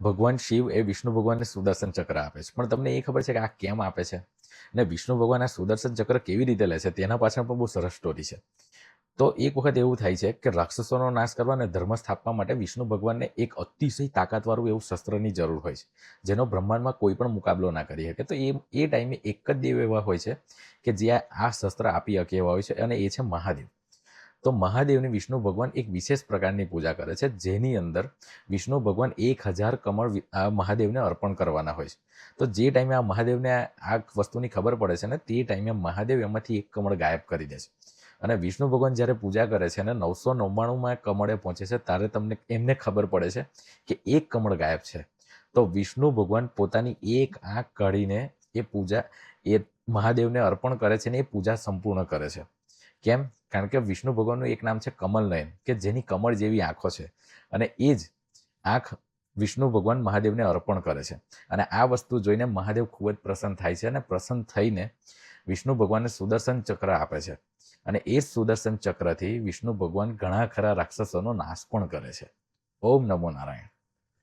ભગવાન શિવ એ વિષ્ણુ ભગવાનને સુદર્શન ચક્ર આપે છે. પણ તમને એ ખબર છે કે આ કેમ આપે છે? ને વિષ્ણુ ભગવાન આ સુદર્શન ચક્ર કેવી રીતે લે છે? તેના પાછળ પણ બહુ સરસ સ્ટોરી છે. તો એક વખત એવું થાય છે કે રાક્ષસોનો નાશ કરવા અને ધર્મ સ્થાપવા માટે વિષ્ણુ ભગવાનને એક અતિશય તાકાતવાળું એવું શસ્ત્રની જરૂર હોય છે, જેનો બ્રહ્માંડમાં કોઈ પણ મુકાબલો ના કરી શકે. તો એ એ ટાઈમે એક જ દેવ એવા હોય છે કે જે આ શસ્ત્ર આપી શકે એવા હોય છે અને એ છે મહાદેવ. તો મહાદેવની વિષ્ણુ ભગવાન એક વિશેષ પ્રકારની પૂજા કરે છે, જેની અંદર વિષ્ણુ ભગવાન એક હજાર કમળ મહાદેવને અર્પણ કરવાના હોય છે. તો જે ટાઈમે આ મહાદેવને આ વસ્તુની ખબર પડે છે ને, તે ટાઈમે મહાદેવ એમાંથી એક કમળ ગાયબ કરી દે છે. અને વિષ્ણુ ભગવાન જ્યારે પૂજા કરે છે અને નવસો નવ્વાણુંમાં કમળે પહોંચે છે, ત્યારે તમને એમને ખબર પડે છે કે એક કમળ ગાયબ છે. તો વિષ્ણુ ભગવાન પોતાની એક આંખ કાઢીને એ પૂજા, એ મહાદેવને અર્પણ કરે છે ને, એ પૂજા સંપૂર્ણ કરે છે. કેમ? કારણ કે વિષ્ણુ ભગવાનનું એક નામ છે કમલ નયન કે જેની કમળ જેવી આંખો છે. અને એ જ આંખ વિષ્ણુ ભગવાન મહાદેવને અર્પણ કરે છે. અને આ વસ્તુ જોઈને મહાદેવ ખૂબ જ પ્રસન્ન થાય છે અને પ્રસન્ન થઈને વિષ્ણુ ભગવાનને સુદર્શન ચક્ર આપે છે. અને એ જ સુદર્શન ચક્રથી વિષ્ણુ ભગવાન ઘણા ખરા રાક્ષસોનો નાશ પણ કરે છે. ઓમ નમો નારાયણ.